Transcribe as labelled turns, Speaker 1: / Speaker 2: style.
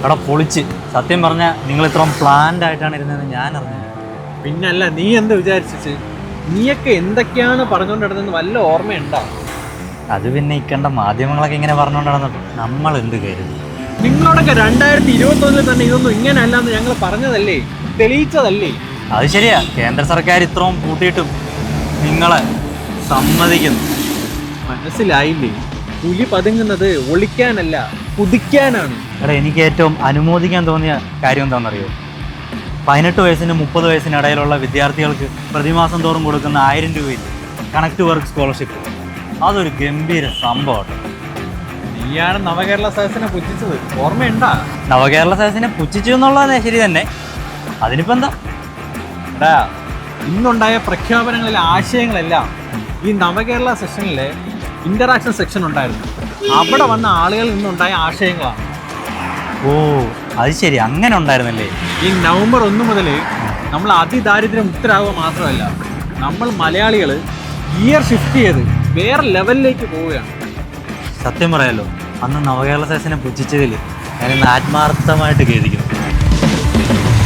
Speaker 1: അവിടെ പൊളിച്ച്. സത്യം പറഞ്ഞാൽ നിങ്ങൾ ഇത്രയും പ്ലാൻഡ് ആയിട്ടാണ് ഇരുന്നതെന്ന് ഞാൻ അറിഞ്ഞത്
Speaker 2: പിന്നല്ല നീ എന്ത് വിചാരിച്ചിട്ട് നീയൊക്കെ എന്തൊക്കെയാണ് പറഞ്ഞുകൊണ്ടിരുന്നത് വല്ല ഓർമ്മയുണ്ടോ?
Speaker 1: അത് പിന്നെ ഇക്കണ്ട മാധ്യമങ്ങളൊക്കെ ഇങ്ങനെ പറഞ്ഞുകൊണ്ട് നടന്നിട്ട് നമ്മൾ എന്ത് കരുതി?
Speaker 2: നിങ്ങളോടൊക്കെ രണ്ടായിരത്തി ഇരുപത്തി ഒന്നിൽ തന്നെ ഇതൊന്നും ഇങ്ങനെയല്ല എന്ന് ഞങ്ങൾ പറഞ്ഞതല്ലേ? തെളിയിച്ചതല്ലേ?
Speaker 1: അത് ശരിയാ. കേന്ദ്ര സർക്കാർ ഇത്രയും കൂട്ടിയിട്ടും നിങ്ങളെ സമ്മതിക്കുന്നു.
Speaker 2: മനസ്സിലായില്ലേ? പുലി പതുങ്ങുന്നത് ഒളിക്കാനല്ല കുതിക്കാനാണ്.
Speaker 1: എടാ എനിക്ക് ഏറ്റവും അനുമോദിക്കാൻ തോന്നിയ കാര്യം എന്താണെന്നറിയോ? പതിനെട്ട് വയസ്സിന് മുപ്പത് വയസ്സിന് ഇടയിലുള്ള വിദ്യാർത്ഥികൾക്ക് പ്രതിമാസം തോറും കൊടുക്കുന്ന ആയിരം രൂപയിൽ കണക്ട് വർക്ക് സ്കോളർഷിപ്പ് അതൊരു ഗംഭീര സംഭവമാണ്.
Speaker 2: നീയാണ് നവകേരള സദസ്സിനെ പുച്ഛിച്ചത്. ഓർമ്മയുണ്ടാ?
Speaker 1: നവകേരള സദസ്സിനെ പുച്ഛിച്ചു എന്നുള്ളത് ശരി തന്നെ. അതിനിപ്പോ എന്താ?
Speaker 2: എടാ ഇന്നുണ്ടായ പ്രഖ്യാപനങ്ങളിലെ ആശയങ്ങളെല്ലാം ഈ നവകേരള സെഷനിലെ ഇന്ററാക്ഷൻ സെക്ഷൻ ഉണ്ടായിരുന്നു. അവിടെ വന്ന ആളുകളിൽ നിന്നുണ്ടായ ആശയങ്ങളാണ്.
Speaker 1: ഓ അത് ശരി. അങ്ങനെ ഉണ്ടായിരുന്നല്ലേ?
Speaker 2: ഈ നവംബർ ഒന്ന് മുതൽ നമ്മൾ അതിദാരിദ്ര്യം മുക്തരാകുക മാത്രമല്ല നമ്മൾ മലയാളികൾ ഇയർ ഷിഫ്റ്റ് ചെയ്ത് വേറെ ലെവലിലേക്ക് പോവുകയാണ്.
Speaker 1: സത്യം പറയാലോ അന്ന് നവകേരള സദസ്സിനെ പുച്ഛിച്ചതിൽ ഞാൻ ആത്മാർത്ഥമായിട്ട് ഖേദിക്കുന്നു.